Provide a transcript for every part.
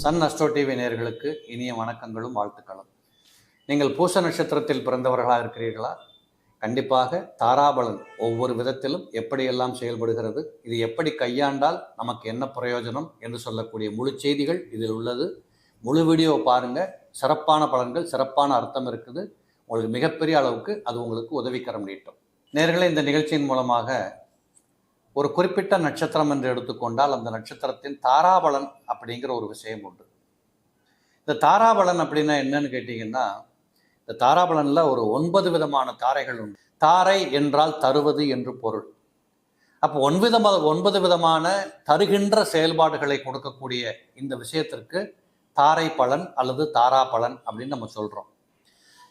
Sun astro TV நேர்களுக்கு இனிய வணக்கங்களும் வாழ்த்துக்களும். நீங்கள் பூச நட்சத்திரத்தில் பிறந்தவர்களாக இருக்கிறீர்களா? கண்டிப்பாக தாராபலன் ஒவ்வொரு விதத்திலும் எப்படியெல்லாம் செயல்படுகிறது இது எப்படி கையாண்டால் நமக்கு என்ன பிரயோஜனம் என்று சொல்லக்கூடிய முழு செய்திகள் இதில் உள்ளது. முழு வீடியோ பாருங்கள் சிறப்பான பலன்கள் சிறப்பான அர்த்தம் இருக்குது. உங்களுக்கு மிகப்பெரிய அளவுக்கு அது உங்களுக்கு உதவிக்கரம் நீட்டும். நேர்களே இந்த நிகழ்ச்சியின் மூலமாக ஒரு குறிப்பிட்ட நட்சத்திரம் என்று எடுத்துக்கொண்டால் அந்த நட்சத்திரத்தின் தாராபலன் அப்படிங்கிற ஒரு விஷயம் உண்டு. இந்த தாராபலன் அப்படின்னா என்னன்னு கேட்டிங்கன்னா இந்த தாராபலனில் ஒரு ஒன்பது விதமான தாரைகள் உண்டு. தாரை என்றால் தருவது என்று பொருள். அப்போ ஒன்பதமாக ஒன்பது விதமான தருகின்ற செயல்பாடுகளை கொடுக்கக்கூடிய இந்த விஷயத்திற்கு தாரை பலன் அல்லது தாரா பலன் அப்படின்னு நம்ம சொல்கிறோம்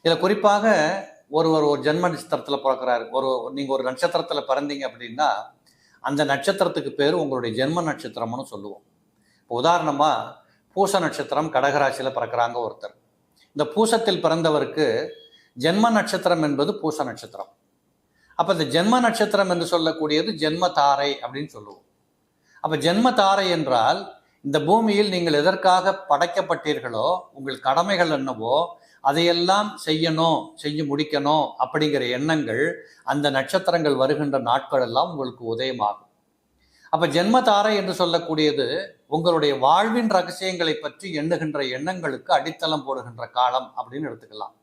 இதில் குறிப்பாக ஒருவர் ஒரு ஜென்ம நட்சத்திரத்தில் பிறக்கிறாரு. ஒரு நீங்கள் ஒரு நட்சத்திரத்தில் பிறந்தீங்க அப்படின்னா அந்த நட்சத்திரத்துக்கு பேர் உங்களுடைய ஜென்ம நட்சத்திரம்னு சொல்லுவோம். இப்போ உதாரணமாக பூச நட்சத்திரம் கடகராசியில் பிறக்கிறாங்க ஒருத்தர். இந்த பூசத்தில் பிறந்தவருக்கு ஜென்ம நட்சத்திரம் என்பது பூச நட்சத்திரம். அப்போ இந்த ஜென்ம நட்சத்திரம் என்று சொல்லக்கூடியது ஜென்ம தாரை அப்படின்னு சொல்லுவோம். அப்போ ஜென்ம தாரை என்றால் இந்த பூமியில் நீங்கள் எதற்காக படைக்கப்பட்டீர்களோ உங்கள் கடமைகள் என்னவோ அதையெல்லாம் செய்யணும் செஞ்சு முடிக்கணும் அப்படிங்கிற எண்ணங்கள் அந்த நட்சத்திரங்கள் வருகின்ற நாட்கள் எல்லாம் உங்களுக்கு உதயமாகும். அப்ப ஜென்மதாரை என்று சொல்லக்கூடியது உங்களுடைய வாழ்வின் ரகசியங்களை பற்றி எண்ணுகின்ற எண்ணங்களுக்கு அடித்தளம் போடுகின்ற காலம் அப்படின்னு எடுத்துக்கலாம்.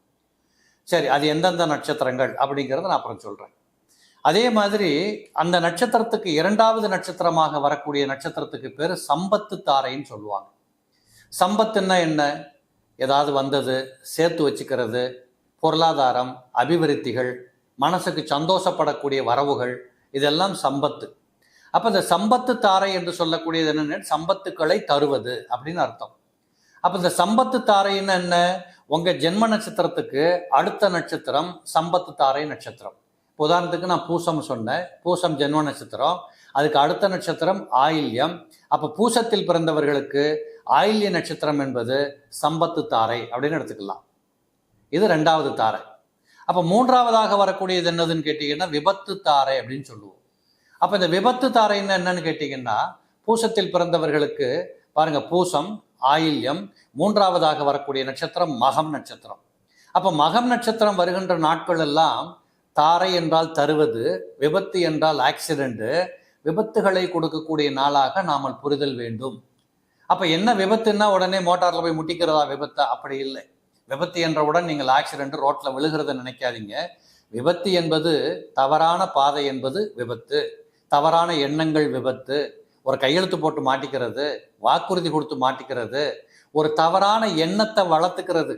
சரி அது எந்தெந்த நட்சத்திரங்கள் அப்படிங்கிறத நான் அப்புறம் சொல்றேன். அதே மாதிரி அந்த நட்சத்திரத்துக்கு இரண்டாவது நட்சத்திரமாக வரக்கூடிய நட்சத்திரத்துக்கு பேர் சம்பத்து தாரைன்னு சொல்லுவாங்க. சம்பத்துன்னா என்ன? ஏதாவது வந்தது சேர்த்து வச்சுக்கிறது பொருளாதாரம் அபிவிருத்திகள் மனசுக்கு சந்தோஷப்படக்கூடிய வரவுகள் இதெல்லாம் சம்பத்து. அப்போ இந்த சம்பத்து தாரை என்று சொல்லக்கூடியது என்னென்ன சம்பத்துக்களை தருவது அப்படின்னு அர்த்தம். அப்போ இந்த சம்பத்து தாரைன்னு என்ன? உங்கள் ஜென்ம நட்சத்திரத்துக்கு அடுத்த நட்சத்திரம் சம்பத்து தாரை நட்சத்திரம். உதாரணத்துக்கு நான் பூசம் சொன்னேன். பூசம் ஜென்ம நட்சத்திரம் அதுக்கு அடுத்த நட்சத்திரம் ஆயில்யம். அப்போ பூசத்தில் பிறந்தவர்களுக்கு ஆயில்ய நட்சத்திரம் என்பது சம்பத்து தாரை அப்படின்னு எடுத்துக்கலாம். இது ரெண்டாவது தாரை. அப்போ மூன்றாவதாக வரக்கூடியது என்னதுன்னு கேட்டிங்கன்னா விபத்து தாரை அப்படின்னு சொல்லுவோம். அப்போ இந்த விபத்து தாரைன்னு என்னன்னு கேட்டிங்கன்னா பூசத்தில் பிறந்தவர்களுக்கு பாருங்க பூசம் ஆயில்யம் மூன்றாவதாக வரக்கூடிய நட்சத்திரம் மகம் நட்சத்திரம். அப்போ மகம் நட்சத்திரம் வருகின்ற நாட்கள் எல்லாம் தாரை என்றால் தருவது விபத்து என்றால் ஆக்சிடென்ட் விபத்துகளை கொடுக்கக்கூடிய நாளாக நாமல் புரிதல் வேண்டும். அப்போ என்ன விபத்துன்னா உடனே மோட்டாரில் போய் முட்டிக்கிறதா விபத்து? அப்படி இல்லை. விபத்து என்றவுடன் நீங்கள் ஆக்சிடென்ட் ரோட்டில் விழுகிறத நினைக்காதீங்க. விபத்து என்பது தவறான பாதை என்பது விபத்து. தவறான எண்ணங்கள் விபத்து. ஒரு கையெழுத்து போட்டு மாட்டிக்கிறது வாக்குறுதி கொடுத்து மாட்டிக்கிறது ஒரு தவறான எண்ணத்தை வளர்த்துக்கிறது.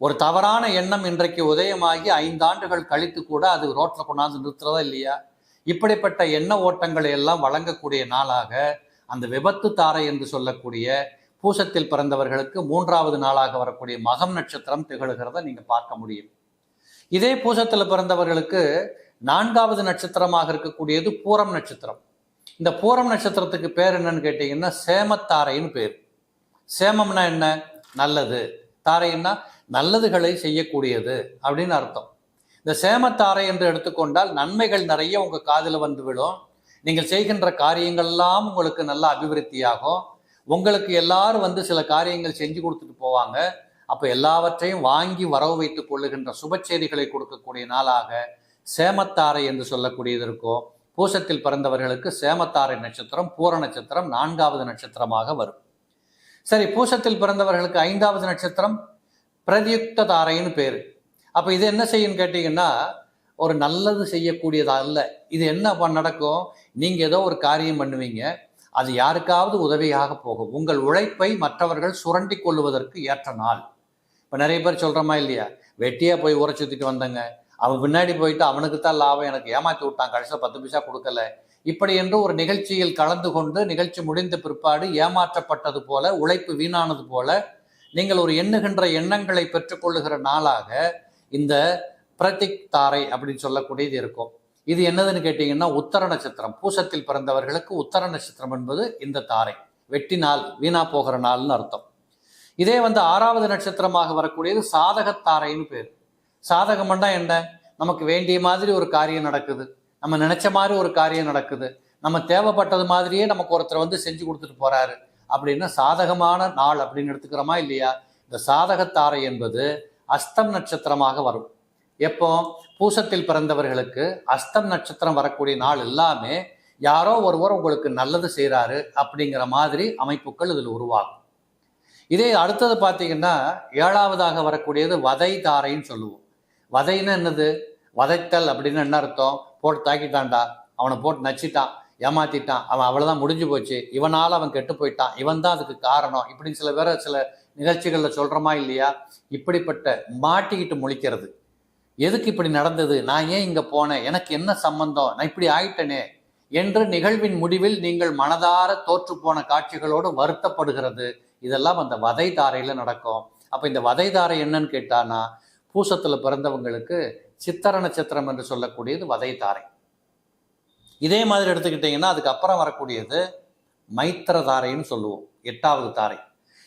ஒரு தவறான எண்ணம் இன்றைக்கு உதயமாகி ஐந்தாண்டுகள் கழித்து கூட அது ரோட்டில் கொண்டாந்து நிறுத்துறதா இல்லையா? இப்படிப்பட்ட எண்ண ஓட்டங்களை எல்லாம் வழங்கக்கூடிய நாளாக அந்த விபத்து தாரை என்று சொல்லக்கூடிய பூசத்தில் பிறந்தவர்களுக்கு மூன்றாவது நாளாக வரக்கூடிய மகம் நட்சத்திரம் திகழ்கிறத நீங்க பார்க்க முடியும். இதே பூசத்தில் பிறந்தவர்களுக்கு நான்காவது நட்சத்திரமாக இருக்கக்கூடியது பூரம் நட்சத்திரம். இந்த பூரம் நட்சத்திரத்துக்கு பேர் என்னன்னு கேட்டீங்கன்னா சேமத்தாரைன்னு பேர். சேமம்னா என்ன? நல்லது. தாரைன்னா நல்லதுகளை செய்யக்கூடியது அப்படின்னு அர்த்தம். இந்த சேமத்தாரை என்று எடுத்துக்கொண்டால் நன்மைகள் நிறைய உங்க காதில் வந்து விடும் நீங்கள் செய்கின்ற காரியங்கள்லாம் உங்களுக்கு நல்ல அபிவிருத்தியாகும். உங்களுக்கு எல்லாரும் வந்து சில காரியங்கள் செஞ்சு கொடுத்துட்டு போவாங்க. அப்போ எல்லாவற்றையும் வாங்கி வரவு வைத்துக் கொள்ளுகின்ற சுப செய்திகளை கொடுக்கக்கூடிய நாளாக சேமத்தாரை என்று சொல்லக்கூடியது இருக்கும். பூசத்தில் பிறந்தவர்களுக்கு சேமத்தாரை நட்சத்திரம் பூர நட்சத்திரம் நான்காவது நட்சத்திரமாக வரும். சரி பூசத்தில் பிறந்தவர்களுக்கு ஐந்தாவது நட்சத்திரம் பிரதியுக்த தாரைன்னு பேர். அப்போ இது என்ன செய்யும் கேட்டிங்கன்னா ஒரு நல்லது செய்யக்கூடியதா அல்ல. இது என்ன நடக்கும்? நீங்கள் ஏதோ ஒரு காரியம் பண்ணுவீங்க அது யாருக்காவது உதவியாக போகும். உங்கள் உழைப்பை மற்றவர்கள் சுரண்டி கொள்ளுவதற்கு ஏற்ற நாள். இப்போ நிறைய பேர் சொல்கிறோமா இல்லையா? வெட்டியாக போய் ஊரை சுற்றிட்டு வந்தங்க. அவன் பின்னாடி போயிட்டு அவனுக்கு தான் லாபம் எனக்கு ஏமாற்றி விட்டான் கடைசியில் பத்து பைசா கொடுக்கல. இப்படி என்று ஒரு நிகழ்ச்சியில் கலந்து கொண்டு நிகழ்ச்சி முடிந்த பிற்பாடு ஏமாற்றப்பட்டது போல உழைப்பு வீணானது போல நீங்கள் ஒரு எண்ணுகின்ற எண்ணங்களை பெற்றுக்கொள்ளுகிற நாளாக இந்த பிரதிக் தாரை அப்படின்னு சொல்லக்கூடியது இருக்கும். இது என்னதுன்னு கேட்டீங்கன்னா உத்தர நட்சத்திரம். பூசத்தில் பிறந்தவர்களுக்கு உத்தர நட்சத்திரம் என்பது இந்த தாரை. வெட்டி நாள் வீணா போகிற நாள்னு அர்த்தம். இதே வந்து ஆறாவது நட்சத்திரமாக வரக்கூடியது சாதகத்தாரைன்னு பேர். சாதகம்னா என்ன? நமக்கு வேண்டிய மாதிரி ஒரு காரியம் நடக்குது. நம்ம நினைச்ச மாதிரி ஒரு காரியம் நடக்குது. நம்ம தேவைப்பட்டது மாதிரியே நமக்கு ஒருத்தர் வந்து செஞ்சு கொடுத்துட்டு போறாரு. அப்படின்னா சாதகமான நாள் அப்படின்னு எடுத்துக்கிறோமா இல்லையா? இந்த சாதகத்தாரை என்பது அஸ்தம் நட்சத்திரமாக வரும். எப்போ? பூசத்தில் பிறந்தவர்களுக்கு அஸ்தம் நட்சத்திரம் வரக்கூடிய நாள் எல்லாமே யாரோ ஒருவர் உங்களுக்கு நல்லது செய்கிறாரு அப்படிங்கிற மாதிரி அமைப்புகள் இதில் உருவாகும். இதே அடுத்தது பார்த்தீங்கன்னா ஏழாவதாக வரக்கூடியது வதை தாரைன்னு சொல்லுவோம். வதைன்னு என்னது? வதைத்தல் அப்படின்னு என்ன அர்த்தம்? போட்டு தாக்கிட்டான்டா. அவனை போட்டு நச்சிட்டான் ஏமாத்திட்டான் அவன் அவ்வளோதான் முடிஞ்சு போச்சு. இவனால் அவன் கெட்டு போயிட்டான். இவன் தான் அதுக்கு காரணம். இப்படின்னு சில பேரை சில நிகழ்ச்சிகளில் சொல்கிறோமா இல்லையா? இப்படிப்பட்ட மாட்டிக்கிட்டு முழிக்கிறது. எதுக்கு இப்படி நடந்தது? நான் ஏன் இங்கே போனேன்? எனக்கு என்ன சம்பந்தம்? நான் இப்படி ஆயிட்டனே? என்று நிகழ்வின் முடிவில் நீங்கள் மனதார தோற்று போன காட்சிகளோடு வருத்தப்படுகிறது. இதெல்லாம் அந்த வதை தாரையில் நடக்கும். அப்போ இந்த வதை தாரை என்னன்னு கேட்டானா பூசத்தில் பிறந்தவங்களுக்கு சித்திர நட்சத்திரம் என்று சொல்லக்கூடியது வதை தாரை இதே மாதிரி எடுத்துக்கிட்டிங்கன்னா அதுக்கப்புறம் வரக்கூடியது மைத்திர தாரைன்னு சொல்லுவோம். எட்டாவது தாரை.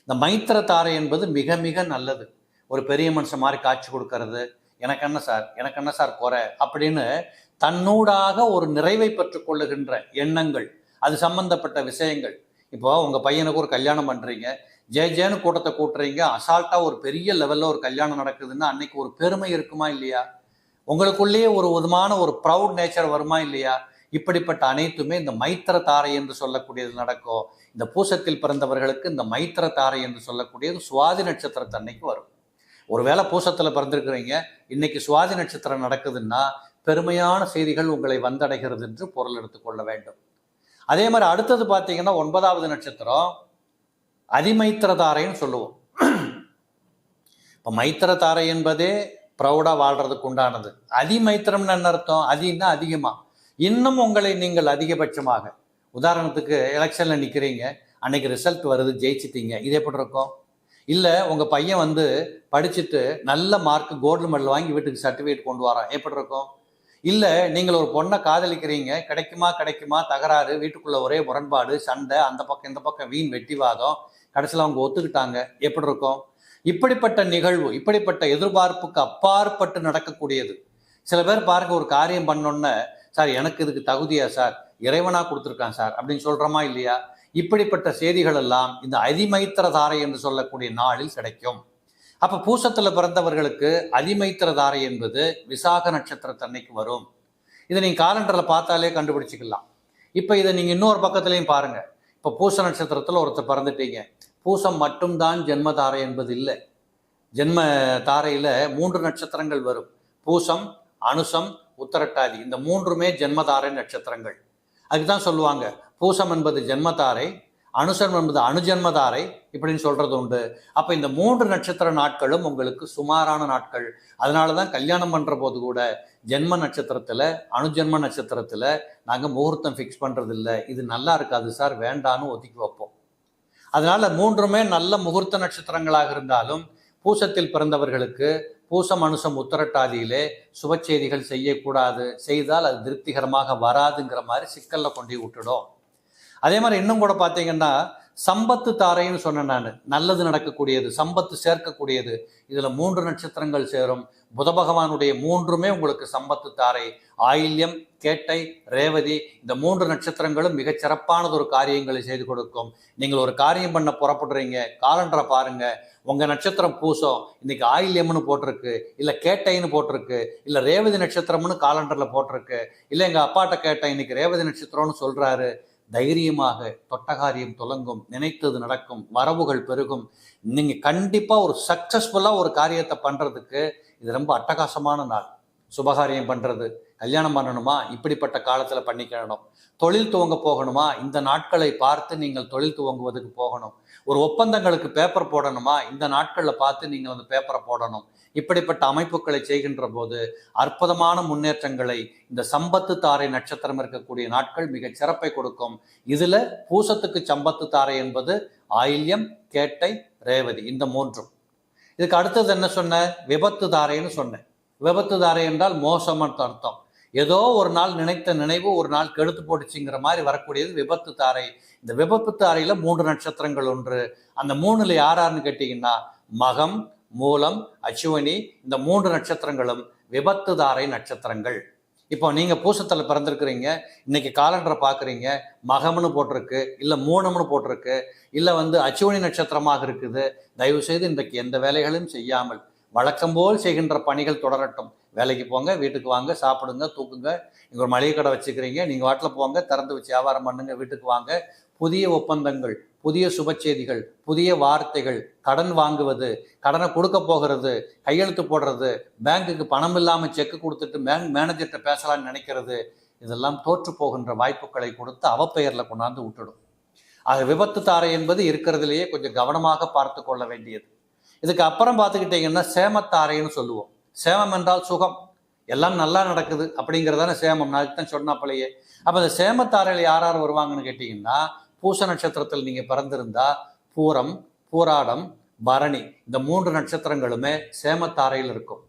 இந்த மைத்திர தாரை என்பது மிக மிக நல்லது. ஒரு பெரிய மனுஷன் மாதிரி காட்சி கொடுக்கறது எனக்கு என்ன சார்? எனக்கு என்ன சார் குறை? அப்படின்னு தன்னூடாக ஒரு நிறைவை பெற்றுக்கொள்ளுகின்ற எண்ணங்கள் அது சம்பந்தப்பட்ட விஷயங்கள். இப்போ உங்கள் பையனுக்கு ஒரு கல்யாணம் பண்ணுறீங்க ஜே ஜேன்னு கூட்டத்தை கூட்டுறீங்க. அசால்ட்டாக ஒரு பெரிய லெவலில் ஒரு கல்யாணம் நடக்குதுன்னா அன்னைக்கு ஒரு பெருமை இருக்குமா இல்லையா? உங்களுக்குள்ளேயே ஒரு விதமான ஒரு ப்ரௌட் நேச்சர் வருமா இல்லையா? இப்படிப்பட்ட அனைத்துமே இந்த மைத்திர தாரை என்று சொல்லக்கூடியது நடக்கும். இந்த பூசத்தில் பிறந்தவர்களுக்கு இந்த மைத்திர தாரை என்று சொல்லக்கூடியது சுவாதி நட்சத்திரத்தன்னைக்கு வரும். ஒருவேளை பூசத்தில் பிறந்திருக்கிறீங்க இன்னைக்கு சுவாதி நட்சத்திரம் நடக்குதுன்னா பெருமையான செய்திகள் உங்களை வந்தடைகிறது என்று பொருள் எடுத்துக்கொள்ள வேண்டும். அதே மாதிரி அடுத்தது பார்த்தீங்கன்னா ஒன்பதாவது நட்சத்திரம் அதிமைத்திரதாரைன்னு சொல்லுவோம். இப்போ மைத்திரதாரை என்பதே ப்ரௌடாக வாழ்கிறதுக்கு உண்டானது. அதிமைத்திரம்னு என்ன அர்த்தம்? அதின்னா அதிகமாக இன்னும் உங்களை நீங்கள் அதிகபட்சமாக. உதாரணத்துக்கு எலெக்ஷனில் நிற்கிறீங்க அன்னைக்கு ரிசல்ட் வருது ஜெயிச்சிட்டீங்க. இது எப்படி இருக்கும்? இல்லை உங்கள் பையன் வந்து படிச்சுட்டு நல்ல மார்க் கோல்டு மெடல் வாங்கி வீட்டுக்கு சர்டிஃபிகேட் கொண்டு வரான். எப்படி இருக்கும்? இல்லை நீங்கள் ஒரு பொண்ணை காதலிக்கிறீங்க கிடைக்குமா கிடைக்குமா தகராறு வீட்டுக்குள்ள ஒரே முரண்பாடு சண்டை அந்த பக்கம் இந்த பக்கம் வீண் வெட்டிவாதம் கடைசியில் அவங்க ஒத்துக்கிட்டாங்க. எப்படி இருக்கும்? இப்படிப்பட்ட நிகழ்வு இப்படிப்பட்ட எதிர்பார்ப்புக்கு அப்பாற்பட்டு நடக்கக்கூடியது. சில பேர் பாருங்க ஒரு காரியம் பண்ணோன்னே சார் எனக்கு இதுக்கு தகுதியா சார்? இறைவனா கொடுத்துருக்கான் சார். அப்படின்னு சொல்றோமா இல்லையா? இப்படிப்பட்ட செய்திகள் எல்லாம் இந்த அதிமைத்திர தாரை என்று சொல்லக்கூடிய நாளில் கிடைக்கும். அப்ப பூசத்துல பிறந்தவர்களுக்கு அதிமைத்திர தாரை என்பது விசாக நட்சத்திரத்தன்னைக்கு வரும். இதை நீங்க காலண்டர்ல பார்த்தாலே கண்டுபிடிச்சிக்கலாம். இப்ப இதை நீங்க இன்னொரு பக்கத்திலையும் பாருங்க. இப்ப பூச நட்சத்திரத்துல ஒருத்தர் பிறந்துட்டீங்க. பூசம் மட்டும்தான் ஜென்ம தாரை என்பது இல்லை ஜென்ம தாரையில மூன்று நட்சத்திரங்கள் வரும். பூசம் அனுசம் உத்தரட்டாதி. இந்த மூன்றுமே ஜென்மதாரை நட்சத்திரங்கள். அதுதான் சொல்லுவாங்க. பூசம் என்பது ஜென்மதாரை அனுசம் என்பது அணுஜன்மதாரை இப்படின்னு சொல்றது உண்டு. அப்ப இந்த மூன்று நட்சத்திர நாட்களும் உங்களுக்கு சுமாரான நாட்கள். அதனால தான் கல்யாணம் பண்ற போது கூட ஜென்ம நட்சத்திரத்துல அணுஜென்ம நட்சத்திரத்துல நாங்க முகூர்த்தம் ஃபிக்ஸ் பண்றது இல்லை இது நல்லா இருக்காது சார் வேண்டான்னு ஒதுக்கி வைப்போம். அதனால மூன்றுமே நல்ல முகூர்த்த நட்சத்திரங்களாக இருந்தாலும் பூசத்தில் பிறந்தவர்களுக்கு பூசம் அனுசம் உத்தரட்டாதியிலே சுப செய்திகள் செய்யக்கூடாது. செய்தால் அது திருப்திகரமாக வராதுங்கிற மாதிரி சிக்கல்ல கொண்டு விட்டுடும். அதே மாதிரி இன்னும் கூட பார்த்தீங்கன்னா சம்பத்து தாரைன்னு சொன்னேன் நான். நல்லது நடக்கக்கூடியது சம்பத்து சேர்க்கக்கூடியது. இதில் மூன்று நட்சத்திரங்கள் சேரும். புத பகவானுடைய மூன்றுமே உங்களுக்கு சம்பத்து தாரை ஆயில்யம் கேட்டை ரேவதி இந்த மூன்று நட்சத்திரங்களும் மிகச் சிறப்பானது ஒரு காரியங்களை செய்து கொடுக்கும். நீங்கள் ஒரு காரியம் பண்ண புறப்படுறீங்க காலண்டரை பாருங்க. உங்கள் நட்சத்திரம் பூசம் இன்னைக்கு ஆயில்யம்னு போட்டிருக்கு இல்லை கேட்டைன்னு போட்டிருக்கு இல்லை ரேவதி நட்சத்திரம்னு காலண்டரில் போட்டிருக்கு இல்லை எங்கள் அப்பாட்ட கேட்டேன் இன்னைக்கு ரேவதி நட்சத்திரம்னு சொல்கிறாரு தைரியமாக தொட்டகாரியம் துலங்கும் நினைத்தது நடக்கும் வரவுகள் பெருகும். நீங்கள் கண்டிப்பாக ஒரு சக்ஸஸ்ஃபுல்லாக ஒரு காரியத்தை பண்ணுறதுக்கு இது ரொம்ப அட்டகாசமான நாள். சுபகாரியம் பண்ணுறது கல்யாணம் பண்ணணுமா? இப்படிப்பட்ட காலத்தில் பண்ணிக்கணும். தொழில் துவங்க போகணுமா? இந்த நாட்களை பார்த்து நீங்கள் தொழில் துவங்குவதுக்கு போகணும். ஒரு ஒப்பந்தங்களுக்கு பேப்பர் போடணுமா? இந்த நாட்களில் பார்த்து நீங்கள் வந்து பேப்பரை போடணும். இப்படிப்பட்ட அமைப்புகளை செய்கின்ற போது அற்புதமான முன்னேற்றங்களை இந்த சம்பத்து தாரை நட்சத்திரம் இருக்கக்கூடிய நாட்கள் மிக சிறப்பை கொடுக்கும். இதுல பூசத்துக்கு சம்பத்து தாரை என்பது ஆயில்யம் கேட்டை ரேவதி இந்த மூன்றும். இதுக்கு அடுத்தது என்ன சொன்ன? விபத்து தாரைன்னு சொன்னேன். விபத்து தாரை என்றால் மோசம்னு அர்த்தம். ஏதோ ஒரு நாள் நினைத்த நினைவு ஒரு நாள் கெடுத்து போட்டுச்சுங்கிற மாதிரி வரக்கூடியது விபத்து தாரை. இந்த விபத்து தாரையில மூன்று நட்சத்திரங்கள் ஒன்று. அந்த மூணுல யாராருன்னு கேட்டீங்கன்னா மகம் மூலம் அச்சுவனி இந்த மூன்று நட்சத்திரங்களும் விபத்துதாரை நட்சத்திரங்கள். இப்போ நீங்க பூசத்தில் பிறந்திருக்கிறீங்க இன்னைக்கு காலண்டரை பாக்குறீங்க மகம்னு போட்டிருக்கு இல்ல மூணம்னு போட்டிருக்கு இல்ல வந்து அச்சுவணி நட்சத்திரமாக இருக்குது தயவு செய்து இன்றைக்கு எந்த வேலைகளையும் செய்யாமல் வழக்கம் போல் செய்கின்ற பணிகள் தொடரட்டும். வேலைக்கு போங்க வீட்டுக்கு வாங்க சாப்பிடுங்க தூக்குங்க நீங்க ஒரு மளிகை கடை வச்சுக்கிறீங்க நீங்க வாட்டில் போங்க திறந்து வச்சு வியாபாரம் பண்ணுங்க வீட்டுக்கு வாங்க புதிய ஒப்பந்தங்கள் புதிய சுப செய்திகள் புதிய வார்த்தைகள் கடன் வாங்குவது கடனை கொடுக்க போகிறது கையெழுத்து போடுறது பேங்க்குக்கு பணம் இல்லாமல் செக்கு கொடுத்துட்டு பேங்க் மேனேஜர்கிட்ட பேசலாம்னு நினைக்கிறது இதெல்லாம் தோற்று போகின்ற வாய்ப்புகளை கொடுத்து அவப்பெயரில் கொண்டாந்து விட்டுடும். ஆக விபத்து தாரை என்பது இருக்கிறதுலேயே கொஞ்சம் கவனமாக பார்த்து கொள்ள வேண்டியது. இதுக்கு அப்புறம் பார்த்துக்கிட்டிங்கன்னா சேமத்தாரைன்னு சொல்லுவோம். சேமம் என்றால் சுகம். எல்லாம் நல்லா நடக்குது அப்படிங்கிறதான சேமம். நான் தான் சொன்னாப்பிலையே. அப்போ அந்த சேமத்தாரையில் யார் யார் வருவாங்கன்னு கேட்டிங்கன்னா பூச நட்சத்திரத்தில் நீங்கள் பிறந்திருந்தா பூரம் பூராடம் பரணி இந்த மூன்று நட்சத்திரங்களுமே சேமத்தாரையில் இருக்கும்.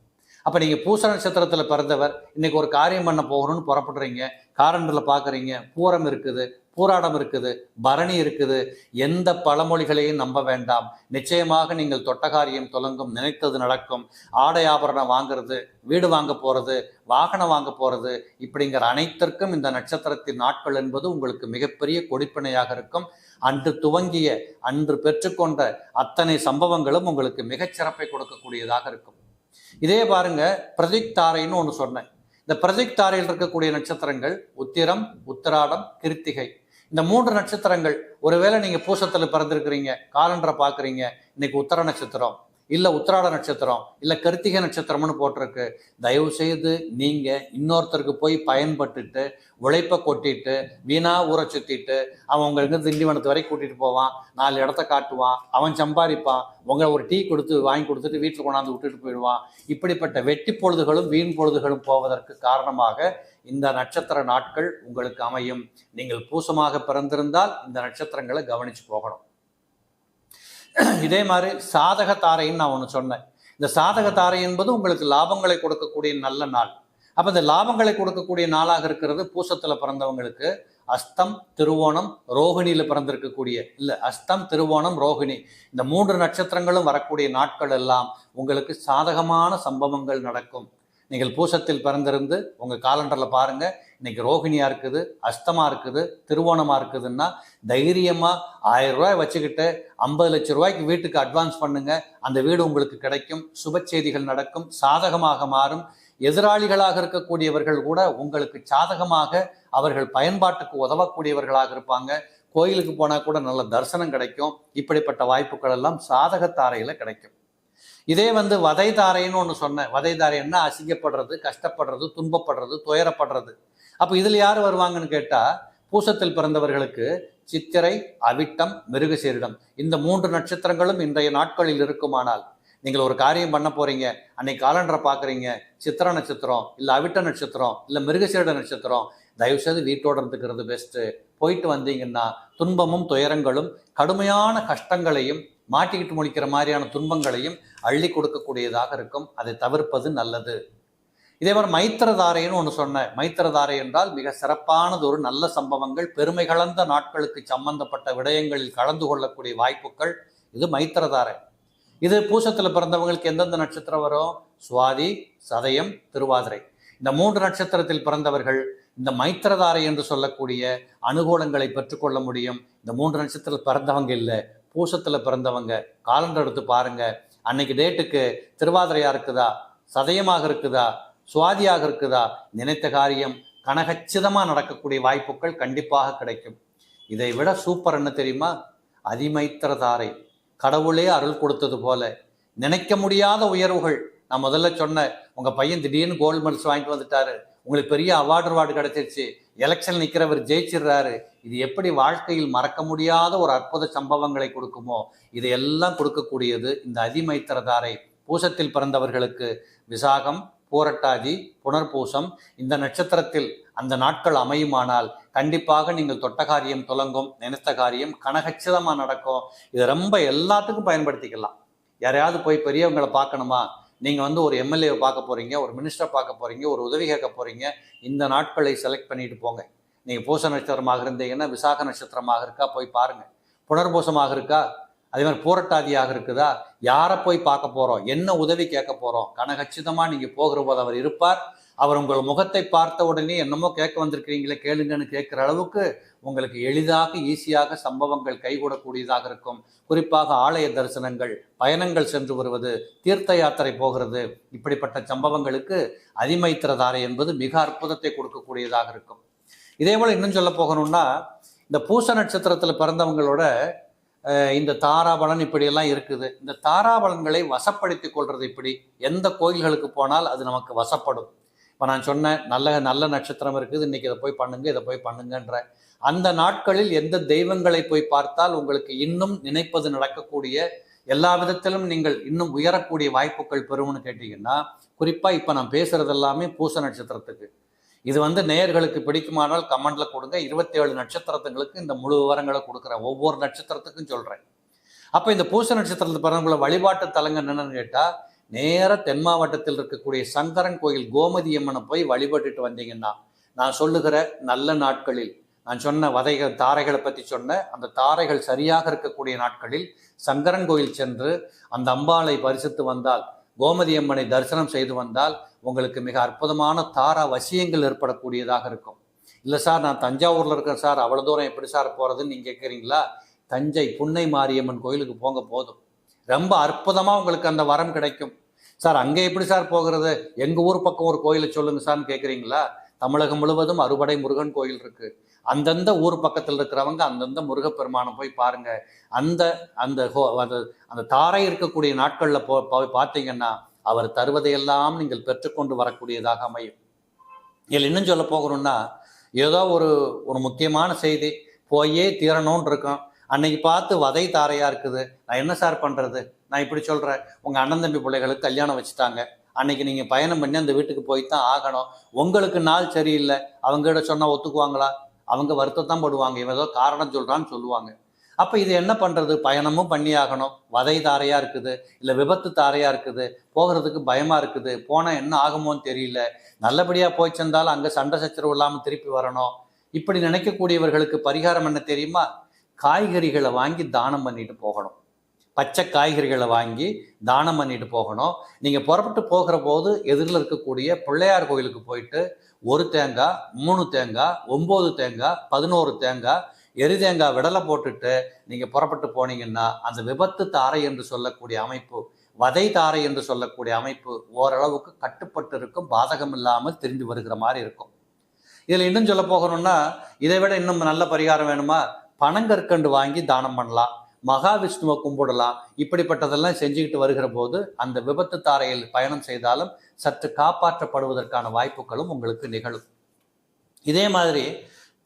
அப்போ நீங்கள் பூச நட்சத்திரத்தில் பிறந்தவர் இன்னைக்கு ஒரு காரியம் பண்ண போகணும்னு புறப்படுறீங்க காரண்டில் பார்க்குறீங்க பூரம் இருக்குது பூராடம் இருக்குது பரணி இருக்குது. எந்த பழமொழிகளையும் நம்ப வேண்டாம். நிச்சயமாக நீங்கள் தொட்டகாரியம் தொலங்கும் தொடங்கும் நினைத்தது நடக்கும். ஆடை ஆபரணம் வாங்குறது வீடு வாங்க போகிறது வாகனம் வாங்க போகிறது இப்படிங்கிற அனைத்திற்கும் இந்த நட்சத்திரத்தின் நாட்கள் என்பது உங்களுக்கு மிகப்பெரிய கொடிப்பினையாக இருக்கும். அன்று துவங்கிய அன்று பெற்றுக்கொண்ட அத்தனை சம்பவங்களும் உங்களுக்கு மிகச்சிறப்பை கொடுக்கக்கூடியதாக இருக்கும். இதே பாருங்க பிரதிக் தாரைன்னு ஒன்று சொன்னேன். இந்த பிரதிக் தாரையில் இருக்கக்கூடிய நட்சத்திரங்கள் உத்திரம் உத்திராடம் கிருத்திகை. இந்த மூன்று நட்சத்திரங்கள் ஒருவேளை நீங்க பூசத்துல பிறந்திருக்கிறீங்க காலண்டரை பாக்குறீங்க இன்னைக்கு உத்தர நட்சத்திரம் இல்ல உத்திராட நட்சத்திரம் இல்ல கருத்திகை நட்சத்திரம்னு போட்டிருக்கு தயவு செய்து நீங்க இன்னொருத்தருக்கு போய் பயன்பட்டுட்டு உழைப்ப கொட்டிட்டு வீணா ஊரை சுத்திட்டு அவன் உங்களுக்கு திண்டிவனத்து வரை கூட்டிட்டு போவான் நாலு இடத்த காட்டுவான் அவன் சம்பாதிப்பான் உங்களை ஒரு டீ கொடுத்து வாங்கி கொடுத்துட்டு வீட்டில் கொண்டாந்து விட்டுட்டு போயிடுவான். இப்படிப்பட்ட வெட்டி பொழுதுகளும் வீண் பொழுதுகளும் போவதற்கு காரணமாக இந்த நட்சத்திர நாட்கள் உங்களுக்கு அமையும். நீங்கள் பூசமாக பிறந்திருந்தால் இந்த நட்சத்திரங்களை கவனிச்சு போகணும். இதே மாதிரி சாதக தாரைன்னு நான் ஒன்று சொன்னேன். இந்த சாதக தாரை என்பது உங்களுக்கு லாபங்களை கொடுக்கக்கூடிய நல்ல நாள். அப்போ இந்த லாபங்களை கொடுக்கக்கூடிய நாளாக இருக்கிறது பூசத்தில் பிறந்தவங்களுக்கு அஸ்தம் திருவோணம் ரோகிணியில் பிறந்திருக்கக்கூடிய இல்லை அஸ்தம் திருவோணம் ரோகிணி. இந்த மூன்று நட்சத்திரங்களும் வரக்கூடிய நாட்கள் எல்லாம் உங்களுக்கு சாதகமான சம்பவங்கள் நடக்கும். நீங்கள் பூசத்தில் பிறந்திருந்து உங்கள் காலண்டரில் பாருங்கள் இன்னைக்கு ரோகிணியாக இருக்குது அஸ்தமாக இருக்குது திருவோணமாக இருக்குதுன்னா தைரியமாக ஆயிரம் ரூபாய் வச்சுக்கிட்டு ஐம்பது லட்சம் ரூபாய்க்கு வீட்டுக்கு அட்வான்ஸ் பண்ணுங்கள் அந்த வீடு உங்களுக்கு கிடைக்கும். சுப செய்திகள் நடக்கும். சாதகமாக மாறும். எதிராளிகளாக இருக்கக்கூடியவர்கள் கூட உங்களுக்கு சாதகமாக அவர்கள் பயன்பாட்டுக்கு உதவக்கூடியவர்களாக இருப்பாங்க. கோயிலுக்கு போனால் கூட நல்ல தரிசனம் கிடைக்கும். இப்படிப்பட்ட வாய்ப்புகள் எல்லாம் சாதகத்தாரையில் கிடைக்கும். இதே வந்து வதை தாரைன்னு ஒன்று சொன்னேன். வதை தாரைன்னா அசிங்கப்படுறது கஷ்டப்படுறது துன்பப்படுறது துயரப்படுறது. அப்போ இதில் யார் வருவாங்கன்னு கேட்டால் பூசத்தில் பிறந்தவர்களுக்கு சித்திரை அவிட்டம் மிருகசீரிடம் இந்த மூன்று நட்சத்திரங்களும் இன்றைய நாட்களில் இருக்குமானால் நீங்கள் ஒரு காரியம் பண்ண போறீங்க அன்னைக்கு காலண்டரை பார்க்குறீங்க சித்திர நட்சத்திரம் இல்லை அவிட்ட நட்சத்திரம் இல்லை மிருகசீரிட நட்சத்திரம் தயவுசெய்து வீட்டோட இருந்துக்கிறது பெஸ்ட்டு போயிட்டு வந்தீங்கன்னா துன்பமும் துயரங்களும் கடுமையான கஷ்டங்களையும் மாட்டிக்கிட்டு முடிக்கிற மாதிரியான துன்பங்களையும் அள்ளி கொடுக்கக்கூடியதாக இருக்கும். அதை தவிர்ப்பது நல்லது. இதே மாதிரி மைத்திரதாரைன்னு ஒன்று சொன்னேன். மைத்திரதாரை என்றால் மிக சிறப்பானது ஒரு நல்ல சம்பவங்கள். பெருமை கலந்த நாட்களுக்கு சம்பந்தப்பட்ட விடயங்களில் கலந்து கொள்ளக்கூடிய வாய்ப்புகள். இது மைத்திரதாரை. இது பூசத்தில் பிறந்தவங்களுக்கு எந்தெந்த நட்சத்திரம் வரும்? சுவாதி சதயம் திருவாதிரை. இந்த மூன்று நட்சத்திரத்தில் பிறந்தவர்கள் இந்த மைத்திரதாரை என்று சொல்லக்கூடிய அனுகூலங்களை பெற்றுக்கொள்ள முடியும். இந்த மூன்று நட்சத்திரத்தில் பிறந்தவங்க இல்லை. பூசத்தில் பிறந்தவங்க. காலண்டர் எடுத்து பாருங்கள் அன்னைக்கு டேட்டுக்கு திருவாதிரையாக இருக்குதா? சதயமாக இருக்குதா? சுவாதியாக இருக்குதா? நினைத்த காரியம் கனகச்சிதமாக நடக்கக்கூடிய வாய்ப்புகள் கண்டிப்பாக கிடைக்கும். இதை விட சூப்பர் என்ன தெரியுமா? அதிமைத்திரதாரை கடவுளே அருள் கொடுத்தது போல. நினைக்க முடியாத உயர்வுகள். நான் முதல்ல சொன்னேன் உங்கள் பையன் திடீர்னு கோல்டு மெடல்ஸ் வாங்கிட்டு வந்துட்டாரு. உங்களுக்கு பெரிய அவார்டு அவார்டு கிடைச்சிருச்சு. எலெக்ஷன் நிற்கிறவர் ஜெயிச்சிடுறாரு. இது எப்படி வாழ்க்கையில் மறக்க முடியாத ஒரு அற்புத சம்பவங்களை கொடுக்குமோ இதையெல்லாம் கொடுக்கக்கூடியது இந்த அதிமைத்திரதாரை பூசத்தில் பிறந்தவர்களுக்கு. விசாகம் பூரட்டாதி புனர்பூசம் இந்த நட்சத்திரத்தில் அந்த நாட்கள் அமையுமானால் கண்டிப்பாக நீங்கள் தொட்ட காரியம் துலங்கும் நினைத்த காரியம் கனகச்சிதமாக நடக்கும். இதை ரொம்ப எல்லாத்துக்கும் பயன்படுத்திக்கலாம். யாரையாவது போய் பெரியவங்களை பார்க்கணுமா? நீங்கள் வந்து ஒரு எம்எல்ஏவை பார்க்க போகிறீங்க ஒரு மினிஸ்டரை பார்க்க போகிறீங்க ஒரு உதவி கேட்க போகிறீங்க இந்த நாட்களை செலக்ட் பண்ணிட்டு போங்க. நீங்கள் பூச நட்சத்திரமாக இருந்தீங்கன்னா விசாக நட்சத்திரமாக இருக்கா போய் பாருங்கள் புனர்பூசமாக இருக்கா? அதே மாதிரி போராட்டாதியாக இருக்குதா? யாரை போய் பார்க்க போகிறோம் என்ன உதவி கேட்க போகிறோம் கனகச்சிதமாக நீங்கள் போகிற போது அவர் இருப்பார். அவர் உங்கள் முகத்தை பார்த்த உடனே என்னமோ கேட்க வந்திருக்கிறீங்களே கேளுங்கன்னு கேட்குற அளவுக்கு உங்களுக்கு எளிதாக ஈஸியாக சம்பவங்கள் கைகூடக்கூடியதாக இருக்கும். குறிப்பாக ஆலய தரிசனங்கள் பயணங்கள் சென்று வருவது தீர்த்த யாத்திரை போகிறது இப்படிப்பட்ட சம்பவங்களுக்கு அதிமைத்திரதாரை என்பது மிக அற்புதத்தை கொடுக்கக்கூடியதாக இருக்கும். இதே போல் இன்னும் சொல்ல போகணும்னா இந்த பூச நட்சத்திரத்தில் பிறந்தவங்களோட இந்த தாராபலன் இப்படியெல்லாம் இருக்குது. இந்த தாராபலன்களை வசப்படுத்தி கொள்வது இப்படி. எந்த கோயில்களுக்கு போனால் அது நமக்கு வசப்படும். இப்போ நான் சொன்னேன் நல்ல நல்ல நட்சத்திரம் இருக்குது இன்னைக்கு இதை போய் பண்ணுங்க இதை போய் பண்ணுங்கன்ற. அந்த நாட்களில் எந்த தெய்வங்களை போய் பார்த்தால் உங்களுக்கு இன்னும் நினைப்பது நடக்கக்கூடிய எல்லா விதத்திலும் நீங்கள் இன்னும் உயரக்கூடிய வாய்ப்புகள் பெறும்னு கேட்டிங்கன்னா குறிப்பாக இப்போ நான் பேசுறது எல்லாமே பூச நட்சத்திரத்துக்கு. இது வந்து நேயர்களுக்கு பிடிக்குமானால் கமெண்ட்ல கொடுங்க. இருபத்தி ஏழு நட்சத்திரத்துங்களுக்கு இந்த முழு விவரங்களை கொடுக்குறேன் ஒவ்வொரு நட்சத்திரத்துக்கும் சொல்கிறேன் அப்போ இந்த பூச நட்சத்திரத்தில் பிறந்தவங்கள வழிபாட்டு தலங்கள் என்னென்னு கேட்டால் நேர தென் மாவட்டத்தில் இருக்கக்கூடிய சங்கரன் கோயில் கோமதி அம்மனை போய் வழிபட்டுட்டு வந்தீங்கன்னா நான் சொல்லுகிற நல்ல நாட்களில் நான் சொன்ன வதைகள் தாரைகளை பற்றி சொன்ன அந்த தாரைகள் சரியாக இருக்கக்கூடிய நாட்களில் சங்கரன் கோயில் சென்று அந்த அம்பாளை பரிசித்து வந்தால் கோமதி அம்மனை தரிசனம் செய்து வந்தால் உங்களுக்கு மிக அற்புதமான தாரா வசியங்கள் ஏற்படக்கூடியதாக இருக்கும். இல்லை சார் நான் தஞ்சாவூரில் இருக்கேன் சார் அவ்வளோ தூரம் எப்படி சார் போகிறதுன்னு நீங்கள் கேட்குறீங்களா தஞ்சை புன்னை மாரியம்மன் கோயிலுக்கு போங்க போதும். ரொம்ப அற்புதமாக உங்களுக்கு அந்த வரம் கிடைக்கும். சார் அங்கே எப்படி சார் போகிறது? எங்கள் ஊர் பக்கம் ஒரு கோயிலை சொல்லுங்க சார்னு கேட்குறீங்களா தமிழகம் முழுவதும் அறுபடை முருகன் கோயில் இருக்கு. அந்தந்த ஊர் பக்கத்தில் இருக்கிறவங்க அந்தந்த முருகப்பெருமானை போய் பாருங்க. அந்த அந்த ஹோ- அந்த அந்த தாரை இருக்கக்கூடிய நாட்களில் போ போய் பார்த்தீங்கன்னா அவர் தருவதையெல்லாம் நீங்கள் பெற்றுக்கொண்டு வரக்கூடியதாக அமையும். இதில் இன்னும் சொல்ல போகணும்னா ஏதோ ஒரு ஒரு முக்கியமான செய்தி. போயே தீரணும்னு இருக்கோம். அன்னைக்கு பார்த்து வதை தாரையா இருக்குது? நான் என்ன சார் பண்றது? நான் இப்படி சொல்றேன். உங்க அண்ணன் தம்பி பிள்ளைகளுக்கு கல்யாணம் வச்சுட்டாங்க. அன்னைக்கு நீங்க பயணம் பண்ணி அந்த வீட்டுக்கு போய் தான் ஆகணும். உங்களுக்கு நாள் சரியில்லை. அவங்ககிட்ட சொன்னா ஒத்துக்குவாங்களா? அவங்க வருத்தத்தான் படுவாங்க. இவன் ஏதோ காரணம் சொல்றான்னு சொல்லுவாங்க. அப்ப இது என்ன பண்றது? பயணமும் பண்ணி ஆகணும் வதை தாரையா இருக்குது? இல்ல விபத்து தாரையா இருக்குது? போகிறதுக்கு பயமா இருக்குது? போனா என்ன ஆகுமோன்னு தெரியல. நல்லபடியா போய் சென்றாலும் அங்க சண்டை சச்சரவு இல்லாம திருப்பி வரணும். இப்படி நினைக்கக்கூடியவர்களுக்கு பரிகாரம் என்ன தெரியுமா? காய்கறிகளை வாங்கி தானம் பண்ணிட்டு போகணும். பச்சை காய்கறிகளை வாங்கி தானம் பண்ணிட்டு போகணும். நீங்கள் புறப்பட்டு போகிற போது எதிரில் இருக்கக்கூடிய பிள்ளையார் கோயிலுக்கு போயிட்டு ஒரு தேங்காய் மூணு தேங்காய் ஒம்பது தேங்காய் பதினோரு தேங்காய் எரி தேங்காய் விடலை போட்டுட்டு நீங்கள் புறப்பட்டு போனீங்கன்னா அந்த விபத்து தாரை என்று சொல்லக்கூடிய அமைப்பு வதை தாரை என்று சொல்லக்கூடிய அமைப்பு ஓரளவுக்கு கட்டுப்பட்டு இருக்கும் பாதகம் இல்லாமல் தெரிந்து வருகிற மாதிரி இருக்கும். இதில் இன்னும் சொல்ல போகணும்னா இதை விட இன்னும் நல்ல பரிகாரம் வேணுமா? பனங்கற்கண்டு வாங்கி தானம் பண்ணலாம். மகாவிஷ்ணுவை கும்பிடலாம். இப்படிப்பட்டதெல்லாம் செஞ்சுக்கிட்டு வருகிற போது அந்த விபத்து தாரையில் பயணம் செய்தாலும் சற்று காப்பாற்றப்படுவதற்கான வாய்ப்புகளும் உங்களுக்கு நிகழும். இதே மாதிரி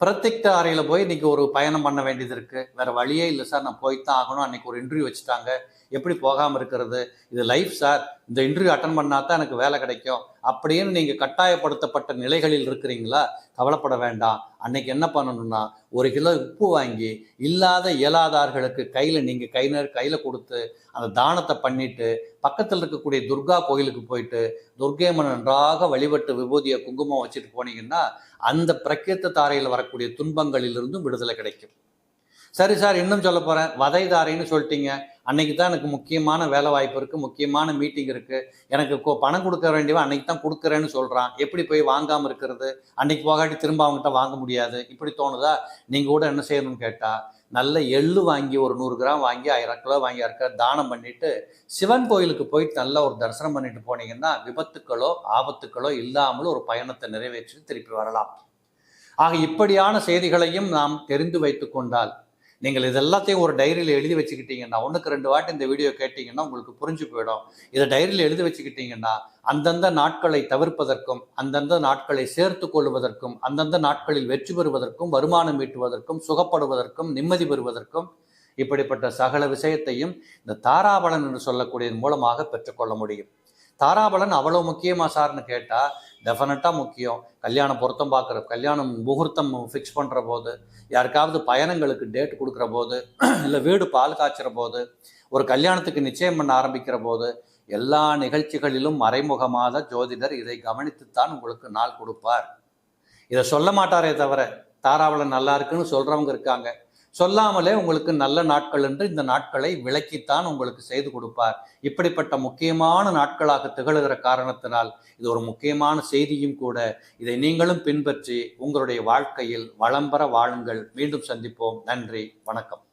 பிரத்திக் அறையில் போய் இன்னைக்கு ஒரு பயணம் பண்ண வேண்டியது இருக்குது வேற வழியே இல்லை சார். நான் போய்த்தான் ஆகணும். அன்னைக்கு ஒரு இன்டர்வியூ வச்சுட்டாங்க. எப்படி போகாமல் இருக்கிறது? இது லைஃப் சார் இந்த இன்டர்வியூ அட்டன் பண்ணா தான் எனக்கு வேலை கிடைக்கும். அப்படின்னு நீங்கள் கட்டாயப்படுத்தப்பட்ட நிலைகளில் இருக்கிறீங்களா? கவலைப்பட வேண்டாம். அன்னைக்கு என்ன பண்ணணும்னா ஒரு கிலோ உப்பு வாங்கி இல்லாத இயலாதார்களுக்கு கையில் நீங்கள் கை நேர் கையில் கொடுத்து அந்த தானத்தை பண்ணிட்டு பக்கத்தில் இருக்கக்கூடிய துர்கா கோயிலுக்கு போயிட்டு துர்கேமன் நன்றாக வழிபட்டு விபூதியை குங்குமம் வச்சுட்டு போனீங்கன்னா அந்த பிரக்கியத்த தாரையில் வரக்கூடிய துன்பங்களிலிருந்தும் விடுதலை கிடைக்கும். சரி சார் இன்னும் சொல்ல போகிறேன் வதை தாரைன்னு சொல்லிட்டீங்க. அன்னைக்கு தான் எனக்கு முக்கியமான வேலை வாய்ப்பு இருக்குது முக்கியமான மீட்டிங் இருக்குது எனக்கு பணம் கொடுக்க வேண்டியவன் அன்னைக்கு தான் கொடுக்குறேன்னு சொல்கிறான் எப்படி போய் வாங்காமல் இருக்கிறது? அன்னைக்கு போகாட்டி திரும்ப அவங்ககிட்ட வாங்க முடியாது. இப்படி தோணுதா? நீங்கள் கூட என்ன செய்யணும்னு கேட்டால் நல்ல எள்ளு வாங்கி ஒரு நூறு கிராம் வாங்கி ஆயிரம் கிலோ வாங்கி இருக்க தானம் பண்ணிட்டு சிவன் கோயிலுக்கு போயிட்டு நல்லா ஒரு தரிசனம் பண்ணிட்டு போனீங்கன்னா விபத்துக்களோ ஆபத்துக்களோ இல்லாமல் ஒரு பயணத்தை நிறைவேற்றி திருப்பி வரலாம். ஆக இப்படியான செய்திகளையும் நாம் தெரிந்து வைத்து கொண்டால் நீங்கள் இது எல்லாத்தையும் ஒரு டைரியில் எழுதி வச்சுக்கிட்டீங்கன்னா ஒன்றுக்கு ரெண்டு வாட்டி இந்த வீடியோ கேட்டிங்கன்னா உங்களுக்கு புரிஞ்சு போயிடும். இதை டைரியில் எழுதி வச்சுக்கிட்டீங்கன்னா அந்தந்த நாட்களை தவிர்ப்பதற்கும் அந்தந்த நாட்களை சேர்த்து கொள்வதற்கும் அந்தந்த நாட்களில் வெற்றி பெறுவதற்கும் வருமானம் ஈட்டுவதற்கும் சுகப்படுவதற்கும் நிம்மதி பெறுவதற்கும் இப்படிப்பட்ட சகல விஷயத்தையும் இந்த தாராபலன் என்று சொல்லக்கூடியதன் மூலமாக பெற்றுக்கொள்ள முடியும். தாராபலன் அவ்வளோ முக்கியமா சார்னு கேட்டால் டெஃபினட்டாக முக்கியம். கல்யாணம் பொருத்தம் பார்க்குற கல்யாணம் முகூர்த்தம் ஃபிக்ஸ் பண்ணுற போது யாருக்காவது பயணங்களுக்கு டேட் கொடுக்குற போது இல்லை வீடு பால் காய்ச்சுற போது ஒரு கல்யாணத்துக்கு நிச்சயம் பண்ண ஆரம்பிக்கிற போது எல்லா நிகழ்ச்சிகளிலும் மறைமுகமாக ஜோதிடர் இதை கவனித்துத்தான் உங்களுக்கு நாள் கொடுப்பார். இதை சொல்ல மாட்டாரே தவிர தாராவளம் நல்லா இருக்குன்னு சொல்கிறவங்க இருக்காங்க. சொல்லாமலே உங்களுக்கு நல்ல நாட்கள் என்று இந்த நாட்களை விளக்கித்தான் உங்களுக்கு செய்து கொடுப்பார். இப்படிப்பட்ட முக்கியமான நாட்களாக திகழுகிற காரணத்தினால் இது ஒரு முக்கியமான செய்தியும் கூட. இதை நீங்களும் பின்பற்றி உங்களுடைய வாழ்க்கையில் வளம்பெற வாழுங்கள். மீண்டும் சந்திப்போம். நன்றி. வணக்கம்.